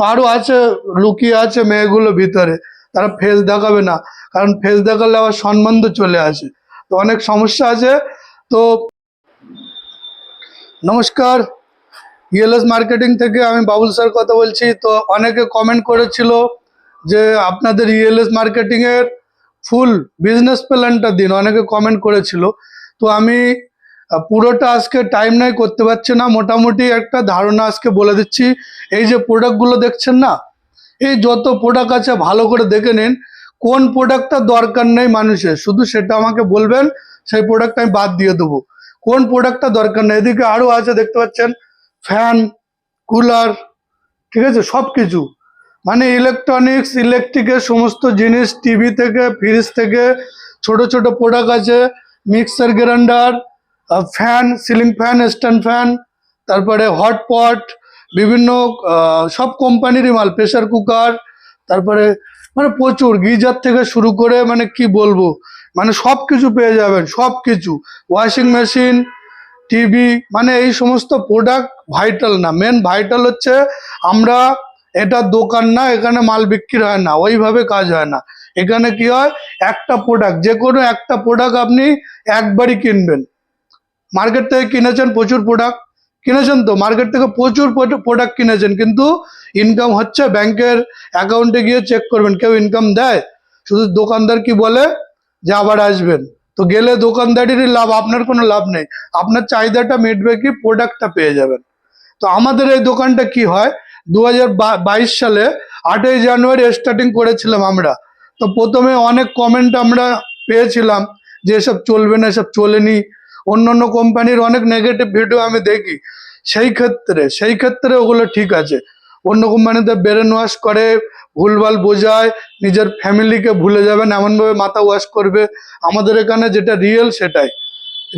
তো আরও আছে, লুকিয়ে আছে মেয়েগুলো ভিতরে। তারা ফেস দেখাবে না। কারণ ফেস দেখালে আবার সম্বন্ধ চলে আসে। তো অনেক সমস্যা আছে। তো নমস্কার। ইএলএস মার্কেটিং থেকে আমি বাবুল স্যার কথা বলছি। তো অনেকে কমেন্ট করেছিল যে আপনাদের ইএলএস মার্কেটিং এর ফুল বিজনেস প্ল্যানটা দিন। অনেকে কমেন্ট করেছিল। তো আমি পুরোটা আজকে টাইম নাই, করতে পারছে না। মোটামুটি একটা ধারণা আজকে বলে দিচ্ছি। এই যে প্রোডাক্টগুলো দেখছেন না? এই যত প্রোডাক্ট আছে, ভালো করে দেখে নিন। কোন প্রোডাক্টটা দরকার নেই মানুষের? শুধু সেটা আমাকে বলবেন, সেই প্রোডাক্ট আমি বাদ দিয়ে দেবো। কোন প্রোডাক্টটা দরকার নেই? এদিকে আরও আছে, দেখতে পাচ্ছেন? ফ্যান কুলার ঠিক আছে? সব কিছু মানে ইলেকট্রনিক্স ইলেকট্রিকের সমস্ত জিনিস টিভি থেকে ফ্রিজ থেকে, ছোট ছোট প্রোডাক্ট আছে mixer grinder fan ceiling fan stand fan তারপরে হটপট বিভিন্ন সব কোম্পানিরই মাল প্রেশার কুকার তারপরে মানে প্রচুর, গিজার থেকে শুরু করে মানে কি বলব মানে সব কিছু পেয়ে যাবেন সব কিছু ওয়াশিং মেশিন টিভি মানে এই সমস্ত প্রোডাক্ট ভাইটাল না। মেন ভাইটাল হচ্ছে আমরা, এটা দোকান না, এখানে মাল বিক্রি হয় না, ওইভাবে কাজ হয় না। এখানে কি হয়, একটা প্রোডাক্ট যে কোনো একটা প্রোডাক্ট আপনি একবারই কিনবেন। মার্কেট থেকে কিনেছেন প্রচুর প্রোডাক্ট কিনেছেন তো? মার্কেট থেকে প্রচুর প্রোডাক্ট কিনেছেন। কিন্তু ইনকাম হচ্ছে ব্যাংকের অ্যাকাউন্টে গিয়ে চেক করবেন। কেউ ইনকাম দেয়? শুধু দোকানদার কি বলে? যে আবার আসবেন। তো গেলে দোকানদারেরই লাভ, আপনার কোনো লাভ নেই। আপনার চাহিদাটা মিটবে কি? প্রোডাক্টটা পেয়ে যাবেন। তো আমাদের এই দোকানটা কি হয়? দু সালে আটই জানুয়ারি স্টার্টিং করেছিলাম আমরা। তো প্রথমে অনেক কমেন্ট আমরা পেয়েছিলাম যে এসব চলবে না, এসব চলেনি। অন্য অন্য কোম্পানির অনেক নেগেটিভ ভিডিও আমি দেখি। সেই ক্ষেত্রে সেই ক্ষেত্রে ওগুলো ঠিক আছে। অন্য কোম্পানিতে ব্রেন ওয়াশ করে, ভুলভাল বোঝায়, নিজের ফ্যামিলিকে ভুলে যাবেন এমনভাবে মাথা ওয়াশ করবে। আমাদের এখানে যেটা রিয়েল সেটাই।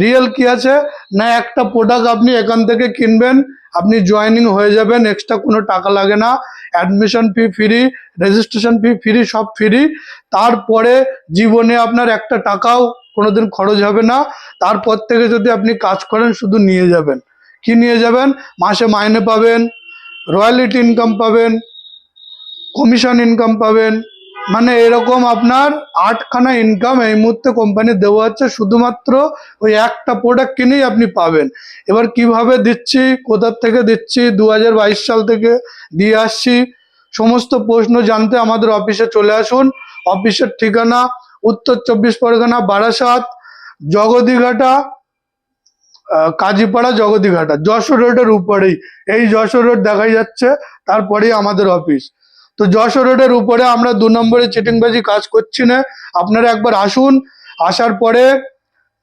রিয়েল কি আছে? না, একটা প্রোডাক্ট আপনি এখান থেকে কিনবেন, আপনি জয়েনিং হয়ে যাবেন এক্সট্রা কোনো টাকা লাগে না। Admission fee free registration fee free সব ফ্রি তারপরে জীবনে আপনার একটা টাকাও কোনোদিন খরচ হবে না। তারপর থেকে যদি আপনি কাজ করেন, শুধু নিয়ে যাবেন। কি নিয়ে যাবেন? মাসে মাইনে পাবেন, রয়্যালিটি ইনকাম পাবেন, কমিশন ইনকাম পাবেন। মানে এরকম আপনার আটখানা ইনকাম এই মুহূর্তে কোম্পানি দেওয়া হচ্ছে। শুধুমাত্র ওই একটা প্রোডাক্ট কিনেই আপনি পাবেন। এবার কীভাবে দিচ্ছি কোথার থেকে দিচ্ছি দু হাজার বাইশ সাল থেকে দিয়ে আসছি, সমস্ত প্রশ্ন জানতে আমাদের অফিসে চলে আসুন। অফিসের ঠিকানা উত্তর চব্বিশ পরগনা, বারাসাত, জগদীঘাটা কাজীপাড়া, জগদীঘাটা। যশোর রোডের উপরেই। এই যশোর রোড দেখাই যাচ্ছে, তারপরেই আমাদের অফিস। তো যশোর রোডের উপরে আমরা দু নম্বরে চিটিংবাজি কাজ করছি না। আপনারা একবার আসুন, আসার পরে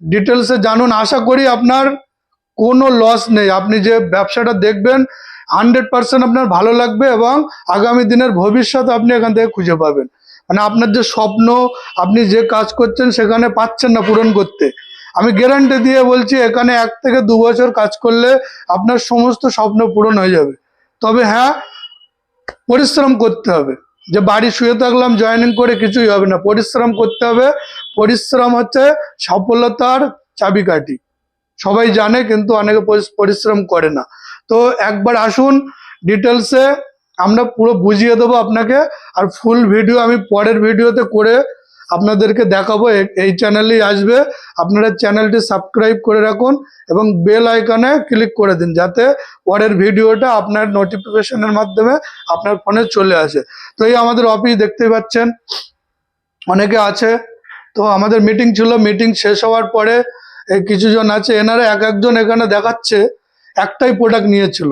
ডিটেলসে জানুন। আশা করি আপনার কোনো লস নেই। আপনি যে ব্যবসাটা দেখবেন হান্ড্রেড পার্সেন্ট আপনার ভালো লাগবে এবং আগামী দিনের ভবিষ্যৎ আপনি এখান থেকে খুঁজে পাবেন। মানে আপনার যে স্বপ্ন, আপনি যে কাজ করছেন সেখানে পাচ্ছেন না পূরণ করতে। আমি গ্যারান্টি দিয়ে বলছি, এখানে এক থেকে দু বছর কাজ করলে আপনার সমস্ত স্বপ্ন পূরণ হয়ে যাবে। তবে হ্যাঁ পরিশ্রম করতে হবে। যে বাড়ি শুয়ে থাকলাম জয়েনিং করে কিছুই হবে না। পরিশ্রম করতে হবে। পরিশ্রম হচ্ছে সফলতার চাবিকাঠি। সবাই জানে, কিন্তু অনেকে পরিশ্রম করে না। তো একবার আসুন ডিটেলসে আমরা পুরো বুঝিয়ে দেবো আপনাকে, আর ফুল ভিডিও আমি পরের ভিডিওতে করে আপনাদেরকে দেখাবো। এই চ্যানেলেই আসবে। আপনারা চ্যানেলটি সাবস্ক্রাইব করে রাখুন এবং বেল আইকনে ক্লিক করে দিন, যাতে পরের ভিডিওটা আপনার নোটিফিকেশনের মাধ্যমে আপনার ফোনে চলে আসে। তো এই আমাদের অফিস দেখতেই পাচ্ছেন, অনেকে আছে। তো আমাদের মিটিং ছিল মিটিং শেষ হওয়ার পরে এই কিছু জন আছে। এনারা এক একজন এখানে দেখাচ্ছে, একটাই প্রোডাক্ট নিয়েছিল।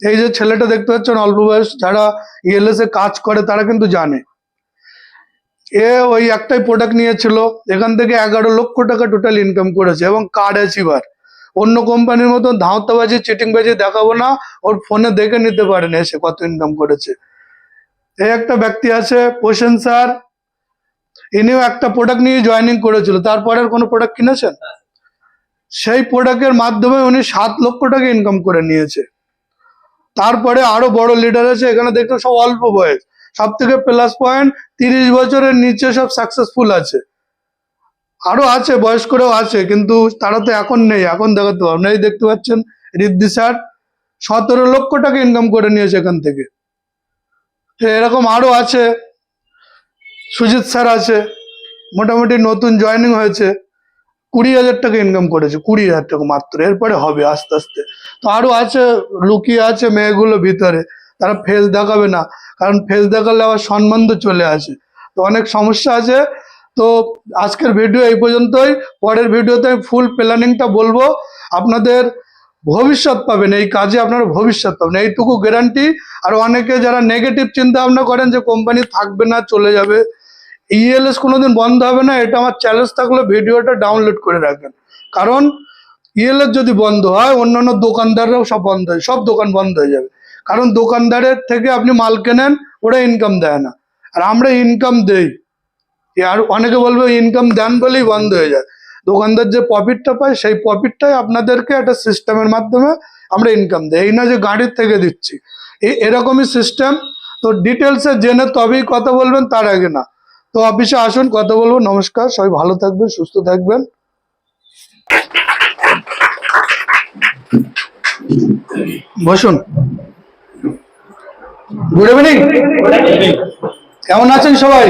এই যে ছেলেটা দেখতে পাচ্ছেন, অল্প বয়স, যারা ইএলএস এ কাজ করে, তারা কিন্তু জানে। এ ওই একটাই প্রোডাক্ট নিয়েছিল, এখান থেকে এগারো লক্ষ টাকা টোটাল ইনকাম করেছে, এবং কার্ড অ্যাচিভার অন্য কোম্পানির মতো ধাঁওতাবাজি চিটিংবাজি দেখাবো না, ওর ফোনে দেখে নিতে পারেন এসে কত ইনকাম করেছে। এই একটা ব্যক্তি আছে পোষণ স্যার, ইনিও একটা প্রোডাক্ট নিয়ে জয়েনিং করেছিল, তারপরে আর কোনো প্রোডাক্ট কিনেছেন? সেই প্রোডাক্টের মাধ্যমে উনি সাত লক্ষ টাকা ইনকাম করে নিয়েছে। তারপরে আরও বড় লিডার আছে, এখানে দেখতে সব অল্প বয়স। সব থেকে প্লাস পয়েন্ট তিরিশ বছরের নিচে সব সাকসেসফুল আছে। আরও আছে, বয়স্করাও আছে, কিন্তু তারা তো এখন নেই, এখন দেখাতে পারব না। এই দেখতে পাচ্ছেন রিদ্ধি স্যার সতেরো লক্ষ টাকা ইনকাম করে নিয়েছে এখান থেকে। এরকম আরও আছে, সুজিত স্যার আছে, মোটামুটি নতুন জয়েনিং হয়েছে। কুড়ি হাজার টাকা ইনকাম করেছে, কুড়ি হাজার টাকা মাত্র, এরপরে হবে আস্তে আস্তে। তো আরও আছে, লুকিয়ে আছে মেয়েগুলো ভিতরে, তারা ফেস দেখাবে না, কারণ ফেস দেখালে আবার সম্বন্ধ চলে আসে। তো অনেক সমস্যা আছে, তো আজকের ভিডিও এই পর্যন্তই, পরের ভিডিওতে আমি ফুল প্ল্যানিংটা বলব। আপনাদের ভবিষ্যৎ পাবেন, এই কাজে আপনারা ভবিষ্যৎ পাবেন, এইটুকু গ্যারান্টি আর অনেকে যারা নেগেটিভ চিন্তা ভাবনা করেন যে কোম্পানি থাকবে না, চলে যাবে ইএলএস কোনোদিন বন্ধ হবে না, এটা আমার চ্যালেঞ্জ থাকলে ভিডিওটা ডাউনলোড করে রাখবেন। কারণ ইএলএস যদি বন্ধ হয়, অন্যান্য দোকানদাররাও সব বন্ধ হয়, সব দোকান বন্ধ হয়ে যাবে। কারণ দোকানদারের থেকে আপনি মাল কেনেন, ওরা ইনকাম দেয় না। আর আমরা ইনকাম দেই। আর অনেকে বলবে ইনকাম দেন বলেই বন্ধ হয়ে যায়। দোকানদার যে প্রফিটটা পায়, সেই প্রফিটটাই আপনাদেরকে একটা সিস্টেমের মাধ্যমে আমরা ইনকাম দেই। এই না যে গাড়ির থেকে দিচ্ছি। এরকমই সিস্টেম তো ডিটেলসে জেনে তবেই কথা বলবেন, তার আগে না। তো অফিসে আসুন কথা বলব নমস্কার সবাই ভালো থাকবেন সুস্থ থাকবেন। বসুন। গুড ইভিনিং কেমন আছেন সবাই?